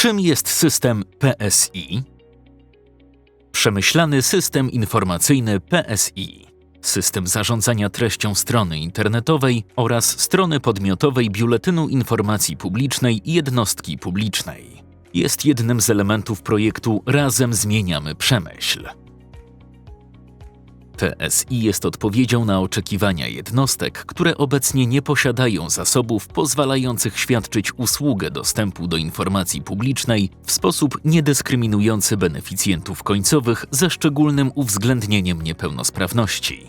Czym jest system PSI? Przemyślany system informacyjny PSI. System zarządzania treścią strony internetowej oraz strony podmiotowej Biuletynu Informacji Publicznej i Jednostki Publicznej. Jest jednym z elementów projektu Razem Zmieniamy Przemyśl. TSI jest odpowiedzią na oczekiwania jednostek, które obecnie nie posiadają zasobów pozwalających świadczyć usługę dostępu do informacji publicznej w sposób niedyskryminujący beneficjentów końcowych ze szczególnym uwzględnieniem niepełnosprawności.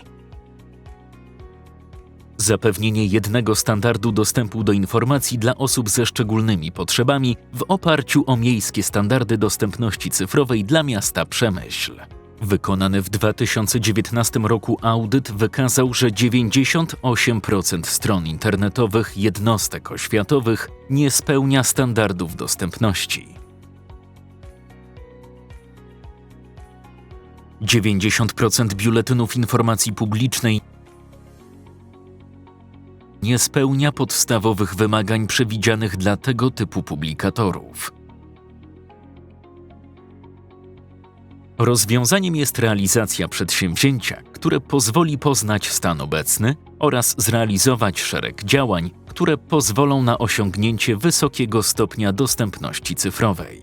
Zapewnienie jednego standardu dostępu do informacji dla osób ze szczególnymi potrzebami w oparciu o miejskie standardy dostępności cyfrowej dla miasta Przemyśl. Wykonany w 2019 roku audyt wykazał, że 98% stron internetowych jednostek oświatowych nie spełnia standardów dostępności. 90% biuletynów informacji publicznej nie spełnia podstawowych wymagań przewidzianych dla tego typu publikatorów. Rozwiązaniem jest realizacja przedsięwzięcia, które pozwoli poznać stan obecny oraz zrealizować szereg działań, które pozwolą na osiągnięcie wysokiego stopnia dostępności cyfrowej.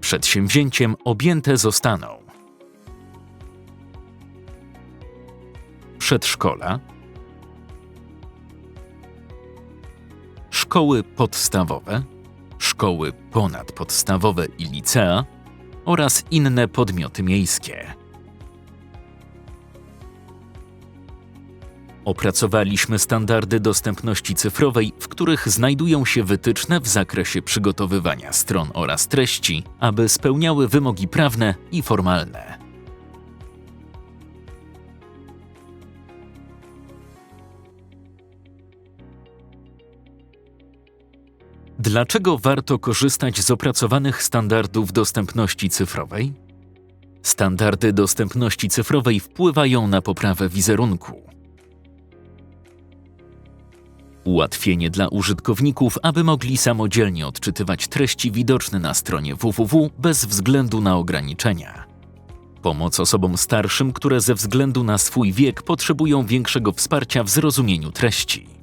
Przedsięwzięciem objęte zostaną przedszkola, szkoły podstawowe, szkoły ponadpodstawowe i licea oraz inne podmioty miejskie. Opracowaliśmy standardy dostępności cyfrowej, w których znajdują się wytyczne w zakresie przygotowywania stron oraz treści, aby spełniały wymogi prawne i formalne. Dlaczego warto korzystać z opracowanych standardów dostępności cyfrowej? Standardy dostępności cyfrowej wpływają na poprawę wizerunku. Ułatwienie dla użytkowników, aby mogli samodzielnie odczytywać treści widoczne na stronie www bez względu na ograniczenia. Pomoc osobom starszym, które ze względu na swój wiek potrzebują większego wsparcia w zrozumieniu treści.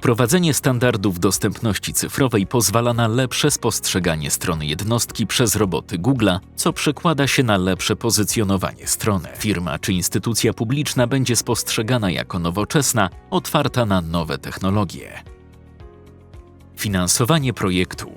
Wprowadzenie standardów dostępności cyfrowej pozwala na lepsze spostrzeganie strony jednostki przez roboty Google'a, co przekłada się na lepsze pozycjonowanie strony. Firma czy instytucja publiczna będzie spostrzegana jako nowoczesna, otwarta na nowe technologie. Finansowanie projektu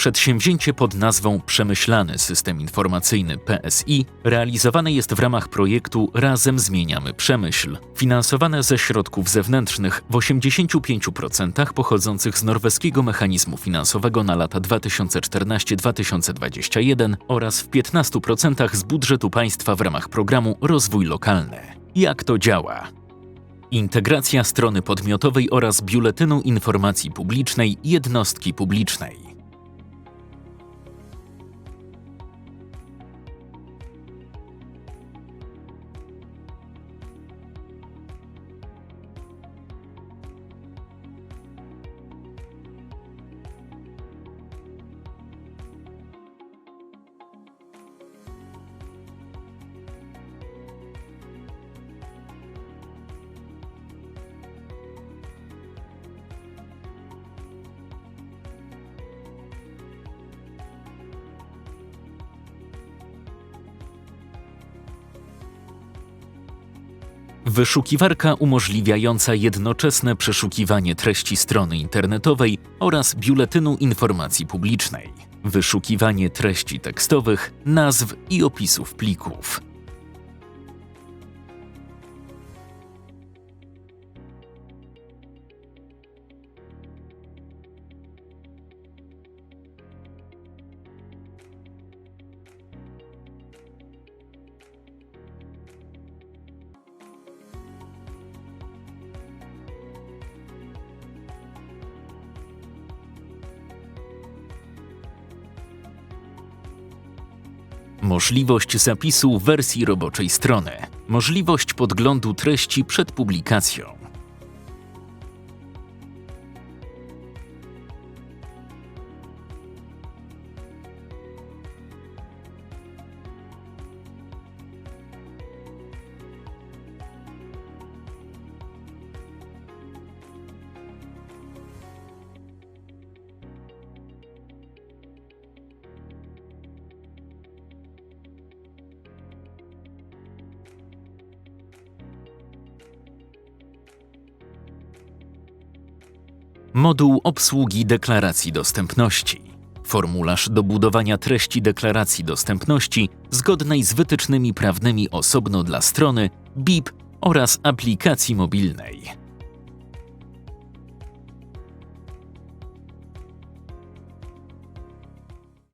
Przedsięwzięcie pod nazwą Przemyślany System Informacyjny PSI realizowane jest w ramach projektu Razem Zmieniamy Przemyśl, finansowane ze środków zewnętrznych w 85% pochodzących z norweskiego mechanizmu finansowego na lata 2014-2021 oraz w 15% z budżetu państwa w ramach programu Rozwój Lokalny. Jak to działa? Integracja strony podmiotowej oraz biuletynu informacji publicznej jednostki publicznej. Wyszukiwarka umożliwiająca jednoczesne przeszukiwanie treści strony internetowej oraz biuletynu informacji publicznej. Wyszukiwanie treści tekstowych, nazw i opisów plików. Możliwość zapisu wersji roboczej strony, możliwość podglądu treści przed publikacją. Moduł obsługi deklaracji dostępności. Formularz do budowania treści deklaracji dostępności zgodnej z wytycznymi prawnymi osobno dla strony BIP oraz aplikacji mobilnej.